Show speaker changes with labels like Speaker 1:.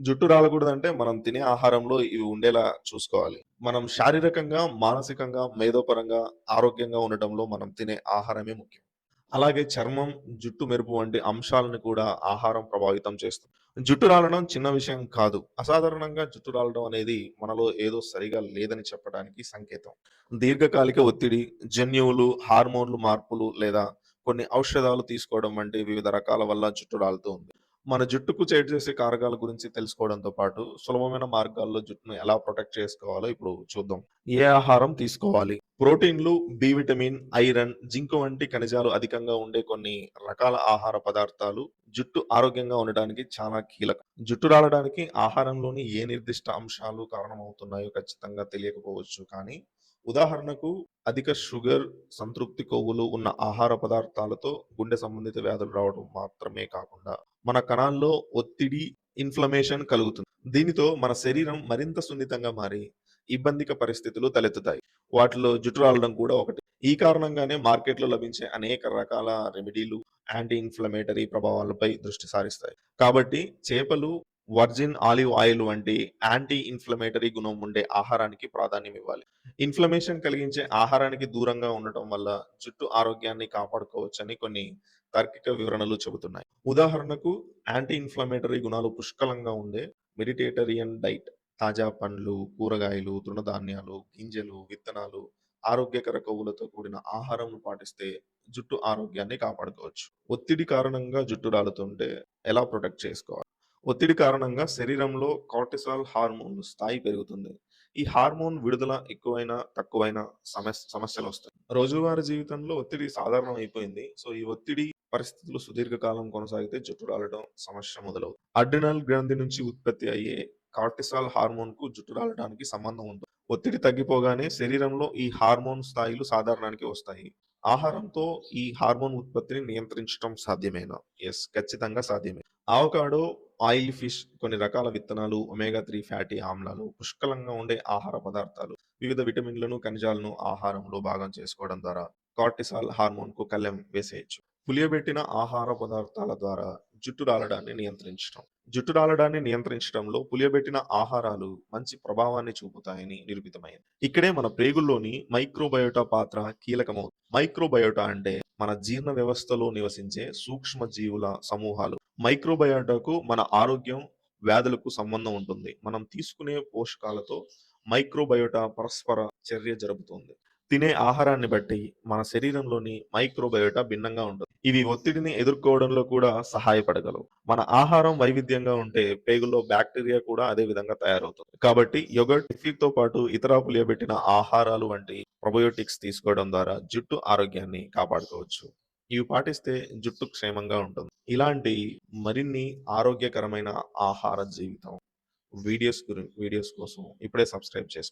Speaker 1: జుట్టు రాలకూడదంటే మనం తినే ఆహారంలో ఇవి ఉండేలా చూసుకోవాలి. మనం శారీరకంగా, మానసికంగా, మేధోపరంగా ఆరోగ్యంగా ఉండటంలో మనం తినే ఆహారమే ముఖ్యం. అలాగే చర్మం, జుట్టు మెరుపు వంటి అంశాలను కూడా ఆహారం ప్రభావితం చేస్తుంది. జుట్టు రాలడం చిన్న విషయం కాదు. అసాధారణంగా జుట్టు రాలడం అనేది మనలో ఏదో సరిగా లేదని చెప్పడానికి సంకేతం. దీర్ఘకాలిక ఒత్తిడి, జన్యువులు, హార్మోన్లు మార్పులు లేదా కొన్ని ఔషధాలు తీసుకోవడం వంటి వివిధ రకాల వల్ల జుట్టు రాలుతూ ఉంది. మన జుట్టుకు చేట్ చేసే కారకాల గురించి తెలుసుకోవడంతో పాటు సులభమైన మార్గాల్లో జుట్టును ఎలా ప్రొటెక్ట్ చేసుకోవాలో ఇప్పుడు చూద్దాం. ఏ ఆహారం తీసుకోవాలి? ప్రోటీన్లు, బి విటమిన్, ఐరన్, జింక్ వంటి ఖనిజాలు అధికంగా ఉండే కొన్ని రకాల ఆహార పదార్థాలు జుట్టు ఆరోగ్యంగా ఉండడానికి చాలా కీలకం. జుట్టు రాలడానికి ఆహారంలోని ఏ నిర్దిష్ట అంశాలు కారణమవుతున్నాయో ఖచ్చితంగా తెలియకపోవచ్చు కానీ, ఉదాహరణకు అధిక షుగర్, సంతృప్తి కొవ్వులు ఉన్న ఆహార పదార్థాలతో గుండె సంబంధిత వ్యాధులు రావడం మాత్రమే కాకుండా, మన కణాల్లో ఒత్తిడి, ఇన్‌ఫ్లమేషన్ కలుగుతుంది. దీనితో మన శరీరం మరింత సున్నితంగా మారి ఇబ్బందిక పరిస్థితులు తలెత్తుతాయి. వాటిలో జుట్టు రాలడం కూడా ఒకటి. ఈ కారణంగానే మార్కెట్‌లో లభించే అనేక రకాల రెమెడీలు యాంటీ ఇన్‌ఫ్లమేటరీ ప్రభావాలపై దృష్టి సారిస్తాయి. కాబట్టి చేపలు, వర్జిన్ ఆలివ్ ఆయిల్ వంటి యాంటీ ఇన్‌ఫ్లమేటరీ గుణం ఉండే ఆహారానికి ప్రాధాన్యం ఇవ్వాలి. ఇన్‌ఫ్లమేషన్ కలిగించే ఆహారానికి దూరంగా ఉండటం వల్ల జుట్టు ఆరోగ్యాన్ని కాపాడుకోవచ్చని కొన్ని తార్కిక వివరణలు చెబుతున్నాయి. ఉదాహరణకు యాంటీ ఇన్‌ఫ్లమేటరీ గుణాలు పుష్కలంగా ఉండే మెడిటేటరియన్ డైట్ తాజా పండ్లు, కూరగాయలు, తృణధాన్యాలు, గింజలు, విత్తనాలు, ఆరోగ్యకర కొవ్వులతో కూడిన ఆహారం పాటిస్తే జుట్టు ఆరోగ్యాన్ని కాపాడుకోవచ్చు. ఒత్తిడి కారణంగా జుట్టు రాలుతుంటే ఎలా ప్రొటెక్ట్ చేసుకోవాలి? ఒత్తిడి కారణంగా శరీరంలో కార్టిసాల్ హార్మోన్ స్థాయి పెరుగుతుంది. ఈ హార్మోన్ విడుదల ఎక్కువైనా, తక్కువైనా సమస్యలు వస్తాయి రోజువారీ జీవితంలో ఒత్తిడి సాధారణం అయిపోయింది. సో, ఈ ఒత్తిడి పరిస్థితులు సుదీర్ఘకాలం కొనసాగితే జుట్టు రాలడం సమస్య మొదలవుతుంది. అడ్రినల్ గ్రంథి నుంచి ఉత్పత్తి అయ్యే కార్టిసాల్ హార్మోన్‌కు జుట్టు రాలడానికి సంబంధం ఉంటుంది. ఒత్తిడి తగ్గిపోగానే శరీరంలో ఈ హార్మోన్ స్థాయిలు సాధారణానికి వస్తాయి. ఆహారంతో ఈ హార్మోన్ ఉత్పత్తిని నియంత్రించటం సాధ్యమేనా? ఎస్ ఖచ్చితంగా సాధ్యమే. అవకాడో, ఆయిల్ ఫిష్, కొన్ని రకాల విత్తనాలు, ఒమేగా త్రీ ఫ్యాటీ ఆమ్లాలు, పుష్కలంగా ఉండే ఆహార పదార్థాలు, వివిధ విటమిన్లను, ఖనిజాలను ఆహారంలో భాగం చేసుకోవడం ద్వారా కార్టిసాల్ హార్మోన్కు కళ్ళెం వేసేయొచ్చు. పులియబెట్టిన ఆహార పదార్థాల ద్వారా జుట్టు రాలడాన్ని నియంత్రించడం జుట్టు రాలడాన్ని నియంత్రించడంలో పులియబెట్టిన ఆహారాలు మంచి ప్రభావాన్ని చూపుతాయని నిరూపితమైంది. ఇక్కడే మన ప్రేగుల్లోని మైక్రోబయోటా పాత్ర కీలకమవుతుంది. మైక్రోబయోటా అంటే మన జీర్ణ వ్యవస్థలో నివసించే సూక్ష్మ జీవుల సమూహాలు. మైక్రోబయోటాకు మన ఆరోగ్యం, వ్యాధులకు సంబంధం ఉంటుంది. మనం తీసుకునే పోషకాలతో మైక్రోబయోటా పరస్పర చర్య జరుపుతుంది. తినే ఆహారాన్ని బట్టి మన శరీరంలోని మైక్రోబయోటా భిన్నంగా ఉంటుంది. ఇవి ఒత్తిడిని ఎదుర్కోవడంలో కూడా సహాయపడగలవు. మన ఆహారం వైవిధ్యంగా ఉంటే పేగుల్లో బ్యాక్టీరియా కూడా అదే విధంగా తయారవుతుంది. కాబట్టి యోగర్ట్, తో పాటు ఇతర పులియబెట్టిన ఆహారాలు వంటి ప్రొబయోటిక్స్ తీసుకోవడం ద్వారా జుట్టు ఆరోగ్యాన్ని కాపాడుకోవచ్చు. ఇవి పాటిస్తే జుట్టు క్షేమంగా ఉంటుంది. ఇలాంటి మరిన్ని ఆరోగ్యకరమైన ఆహార జీవితం వీడియోస్ గురి వీడియోస్ కోసం ఇప్పుడే సబ్స్క్రైబ్ చేసుకోండి.